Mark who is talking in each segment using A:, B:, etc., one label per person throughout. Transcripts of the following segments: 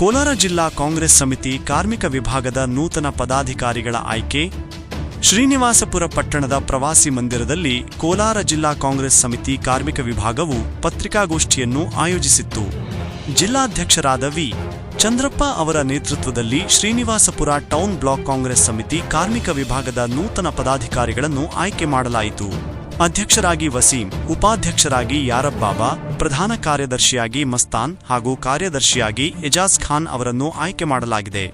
A: ಕೋಲಾರ ಜಿಲ್ಲಾ ಕಾಂಗ್ರೆಸ್ ಸಮಿತಿ ಕಾರ್ಮಿಕ ವಿಭಾಗದ ನೂತನ ಪದಾಧಿಕಾರಿಗಳ ಆಯ್ಕೆ, ಶ್ರೀನಿವಾಸಪುರ ಪಟ್ಟಣದ ಪ್ರವಾಸಿ ಮಂದಿರದಲ್ಲಿ ಕೋಲಾರ ಜಿಲ್ಲಾ ಕಾಂಗ್ರೆಸ್ ಸಮಿತಿ ಕಾರ್ಮಿಕ ವಿಭಾಗವು ಪತ್ರಿಕಾಗೋಷ್ಠಿಯನ್ನು ಆಯೋಜಿಸಿತ್ತು. ಜಿಲ್ಲಾಧ್ಯಕ್ಷರಾದ ವಿ. ಚಂದ್ರಪ್ಪ ಅವರ ನೇತೃತ್ವದಲ್ಲಿ ಶ್ರೀನಿವಾಸಪುರ ಟೌನ್ ಬ್ಲಾಕ್ ಕಾಂಗ್ರೆಸ್ ಸಮಿತಿ ಕಾರ್ಮಿಕ ವಿಭಾಗದ ನೂತನ ಪದಾಧಿಕಾರಿಗಳನ್ನು ಆಯ್ಕೆ ಮಾಡಲಾಯಿತು. ಅಧ್ಯಕ್ಷರಾಗಿ ವಸೀಂ, ಉಪಾಧ್ಯಕ್ಷರಾಗಿ ಯಾರಬ್ ಬಾಬಾ, ಪ್ರಧಾನ ಕಾರ್ಯದರ್ಶಿಯಾಗಿ ಮಸ್ತಾನ್ ಹಾಗೂ ಕಾರ್ಯದರ್ಶಿಯಾಗಿ ಎಜಾಜ್ ಖಾನ್ ಅವರನ್ನು ಆಯ್ಕೆ ಮಾಡಲಾಗಿದೆ.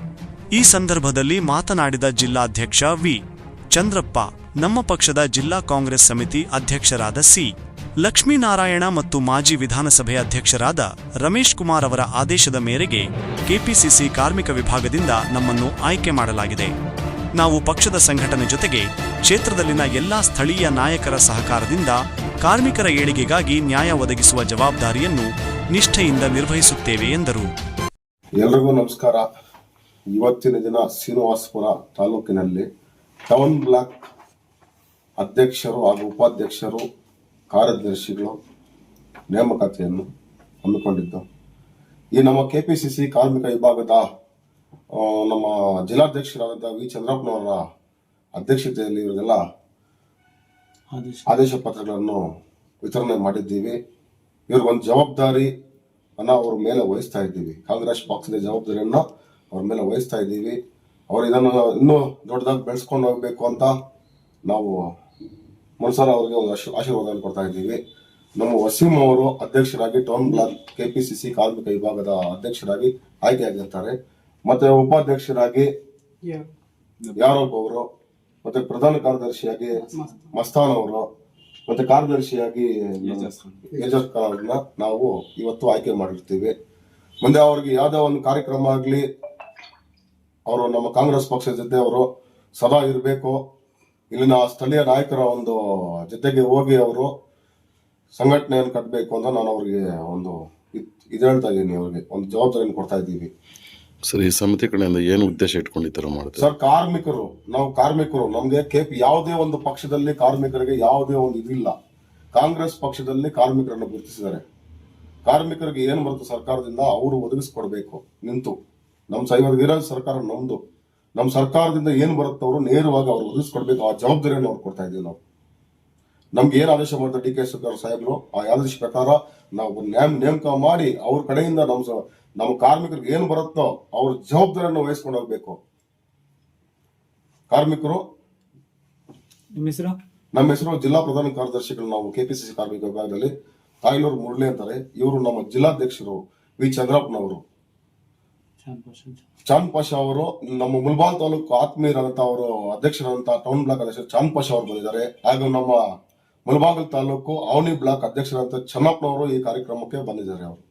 A: ಈ ಸಂದರ್ಭದಲ್ಲಿ ಮಾತನಾಡಿದ ಜಿಲ್ಲಾಧ್ಯಕ್ಷ ವಿ. ಚಂದ್ರಪ್ಪ, ನಮ್ಮ ಪಕ್ಷದ ಜಿಲ್ಲಾ ಕಾಂಗ್ರೆಸ್ ಸಮಿತಿ ಅಧ್ಯಕ್ಷರಾದ ಸಿ. ಲಕ್ಷ್ಮೀನಾರಾಯಣ ಮತ್ತು ಮಾಜಿ ವಿಧಾನಸಭೆ ಅಧ್ಯಕ್ಷರಾದ ರಮೇಶ್ ಕುಮಾರ್ ಅವರ ಆದೇಶದ ಮೇರೆಗೆ ಕೆಪಿಸಿಸಿ ಕಾರ್ಮಿಕ ವಿಭಾಗದಿಂದ ನಮ್ಮನ್ನು ಆಯ್ಕೆ ಮಾಡಲಾಗಿದೆ. ನಾವು ಪಕ್ಷದ ಸಂಘಟನೆ ಜೊತೆಗೆ ಕ್ಷೇತ್ರದಲ್ಲಿನ ಎಲ್ಲಾ ಸ್ಥಳೀಯ ನಾಯಕರ ಸಹಕಾರದಿಂದ ಕಾರ್ಮಿಕರ ಏಳಿಗೆಗಾಗಿ ನ್ಯಾಯ ಒದಗಿಸುವ ಜವಾಬ್ದಾರಿಯನ್ನು ನಿಷ್ಠೆಯಿಂದ ನಿರ್ವಹಿಸುತ್ತೇವೆ ಎಂದರು.
B: ಎಲ್ರಿಗೂ ನಮಸ್ಕಾರ. ಇವತ್ತಿನ ದಿನ ಶ್ರೀನಿವಾಸಪುರ ತಾಲೂಕಿನಲ್ಲಿ ಟೌನ್ ಬ್ಲಾಕ್ ಅಧ್ಯಕ್ಷರು ಹಾಗೂ ಉಪಾಧ್ಯಕ್ಷರು, ಕಾರ್ಯದರ್ಶಿಗಳು ನೇಮಕತೆಯನ್ನು ಹಮ್ಮಿಕೊಂಡಿದ್ದು ಈ ನಮ್ಮ ಕೆಪಿಸಿಸಿ ಕಾರ್ಮಿಕ ವಿಭಾಗದ ನಮ್ಮ ಜಿಲ್ಲಾಧ್ಯಕ್ಷರಾದಂಥ ವಿ. ಚಂದ್ರಪ್ಪನವರ ಅಧ್ಯಕ್ಷತೆಯಲ್ಲಿ ಇವರಿಗೆಲ್ಲ ಆದೇಶ. ಪತ್ರಗಳನ್ನು ವಿತರಣೆ ಮಾಡಿದ್ದೀವಿ. ಇವ್ರಿಗೊಂದು ಜವಾಬ್ದಾರಿ ಅನ್ನ ಅವ್ರ ಮೇಲೆ ವಹಿಸ್ತಾ ಇದ್ದೀವಿ. ಕಾಂಗ್ರೆಸ್ ಪಕ್ಷದ ಜವಾಬ್ದಾರಿಯನ್ನು ಅವ್ರ ಮೇಲೆ ವಹಿಸ್ತಾ ಇದ್ದೀವಿ. ಅವ್ರು ಇದನ್ನು ಇನ್ನೂ ದೊಡ್ಡದಾಗಿ ಬೆಳೆಸ್ಕೊಂಡು ಹೋಗ್ಬೇಕು ಅಂತ ನಾವು ಮನ್ಸರ ಅವರಿಗೆ ಒಂದು ಆಶೀ- ಆಶೀರ್ವಾದ ಕೊಡ್ತಾ ಇದ್ದೀವಿ. ನಮ್ಮ ವಸೀಂ ಅವರು ಅಧ್ಯಕ್ಷರಾಗಿ ಟೌನ್ ಬ್ಲಾಕ್ ಸಿ ಕಾರ್ಮಿಕ ವಿಭಾಗದ ಅಧ್ಯಕ್ಷರಾಗಿ ಆಯ್ಕೆಯಾಗಿರ್ತಾರೆ. ಮತ್ತೆ ಉಪಾಧ್ಯಕ್ಷರಾಗಿ ಯಾರೊಬ್ಬ ಅವರು ಮತ್ತೆ ಪ್ರಧಾನ ಕಾರ್ಯದರ್ಶಿಯಾಗಿ ಮಸ್ತಾನ್ ಅವರು, ಮತ್ತೆ ಕಾರ್ಯದರ್ಶಿಯಾಗಿ ಏಜಸ್ ಖಾನ್ ಅವ್ರನ್ನ ನಾವು ಇವತ್ತು ಆಯ್ಕೆ ಮಾಡಿರ್ತೀವಿ. ಮುಂದೆ ಅವ್ರಿಗೆ ಯಾವ್ದೋ ಒಂದು ಕಾರ್ಯಕ್ರಮ ಆಗ್ಲಿ, ಅವರು ನಮ್ಮ ಕಾಂಗ್ರೆಸ್ ಪಕ್ಷದ ಜೊತೆ ಅವರು ಸದಾ ಇರಬೇಕು. ಇಲ್ಲಿನ ಸ್ಥಳೀಯ ನಾಯಕರ ಒಂದು ಜೊತೆಗೆ ಹೋಗಿ ಅವರು ಸಂಘಟನೆಯನ್ನು ಕಟ್ಟಬೇಕು ಅಂತ ನಾನು ಅವ್ರಿಗೆ ಒಂದು ಇದ್- ಹೇಳ್ತಾ ಇದ್ದೀನಿ ಅವ್ರಿಗೆ, ಒಂದು ಜವಾಬ್ದಾರಿಯನ್ನು ಕೊಡ್ತಾ ಇದ್ದೀವಿ.
C: ಸರ್, ಈ ಸಮಿತಿ ಕಡೆಯಿಂದ ಏನು ಉದ್ದೇಶ ಇಟ್ಕೊಂಡು ಈ
B: ಸರ್, ಕಾರ್ಮಿಕರು, ನಾವು ಕಾರ್ಮಿಕರು, ನಮಗೆ ಕೆಪಿ ಯಾವುದೇ ಒಂದು ಪಕ್ಷದಲ್ಲಿ ಕಾರ್ಮಿಕರಿಗೆ ಯಾವುದೇ ಒಂದು ಇದಿಲ್ಲ. ಕಾಂಗ್ರೆಸ್ ಪಕ್ಷದಲ್ಲಿ ಕಾರ್ಮಿಕರನ್ನು ಗುರುತಿಸಿದ್ದಾರೆ. ಕಾರ್ಮಿಕರಿಗೆ ಏನು ಬರುತ್ತೆ ಸರ್ಕಾರದಿಂದ, ಅವರು ಒದಗಿಸ್ಕೊಡ್ಬೇಕು, ನಿಂತು. ನಮ್ಮ ಸೈವರ್ ವೀರಾಜ್ ಸರ್ಕಾರ ನಮ್ದು. ನಮ್ಮ ಸರ್ಕಾರದಿಂದ ಏನು ಬರುತ್ತೆ, ಅವರು ನೇರವಾಗಿ ಅವ್ರು ಒದಗಿಸ್ಕೊಡ್ಬೇಕು, ಆ ಜವಾಬ್ದಾರಿಯನ್ನು ಅವ್ರು ಕೊಡ್ತಾ ಇದೀವಿ ನಾವು. ನಮ್ಗೆ ಏನ್ ಆದೇಶ ಮಾಡಿದ ಡಿ ಕೆ ಶಿವಕುಮಾರ್ ಸಾಹೇಬ್ರು ಆ ಆದೇಶ ಪ್ರಕಾರ ನಾವು ನೇಮ್ ನೇಮಕ ಮಾಡಿ ಅವ್ರ ಕಡೆಯಿಂದ ನಮ್ಮ ನಮ್ಮ ಕಾರ್ಮಿಕರಿಗೆ ಏನು ಬರುತ್ತೋ ಅವ್ರ ಜವಾಬ್ದಾರಿಯನ್ನು ವಹಿಸ್ಕೊಂಡು ಹೋಗ್ಬೇಕು. ಕಾರ್ಮಿಕರು
D: ನಿಮ್ಮ ಹೆಸರು?
B: ನಮ್ಮ ಹೆಸರು ಜಿಲ್ಲಾ ಪ್ರಧಾನ ಕಾರ್ಯದರ್ಶಿಗಳು ನಾವು ಕೆಪಿಸಿಸಿ ಕಾರ್ಮಿಕ ವಿಭಾಗದಲ್ಲಿ ತಾಯ್ಲೂರು ಮುರಳಿ ಅಂತಾರೆ. ಇವರು ನಮ್ಮ ಜಿಲ್ಲಾಧ್ಯಕ್ಷರು ವಿ. ಚಂದ್ರಪ್ಪನವರು. ಚಾಂದ್ ಪಾಷಾ ಅವರು ನಮ್ಮ ಮುಲ್ಬಾಲ್ ತಾಲೂಕು ಆತ್ಮೀಯರಾದಂತ ಅವರು ಅಧ್ಯಕ್ಷರಂತ ಟೌನ್ ಬ್ಲಾಕ್ ಅಧ್ಯಕ್ಷ ಚಾಂದ್ ಪಾಷಾ ಅವರು ಬಂದಿದ್ದಾರೆ. ಹಾಗೂ ನಮ್ಮ ಮುಲ್ಬಾಗಲ್ ತಾಲೂಕು ಅವನಿ ಬ್ಲಾಕ್ ಅಧ್ಯಕ್ಷರಾದ ಚನ್ನಪ್ಪನವರು ಈ ಕಾರ್ಯಕ್ರಮಕ್ಕೆ ಬಂದಿದ್ದಾರೆ ಅವರು.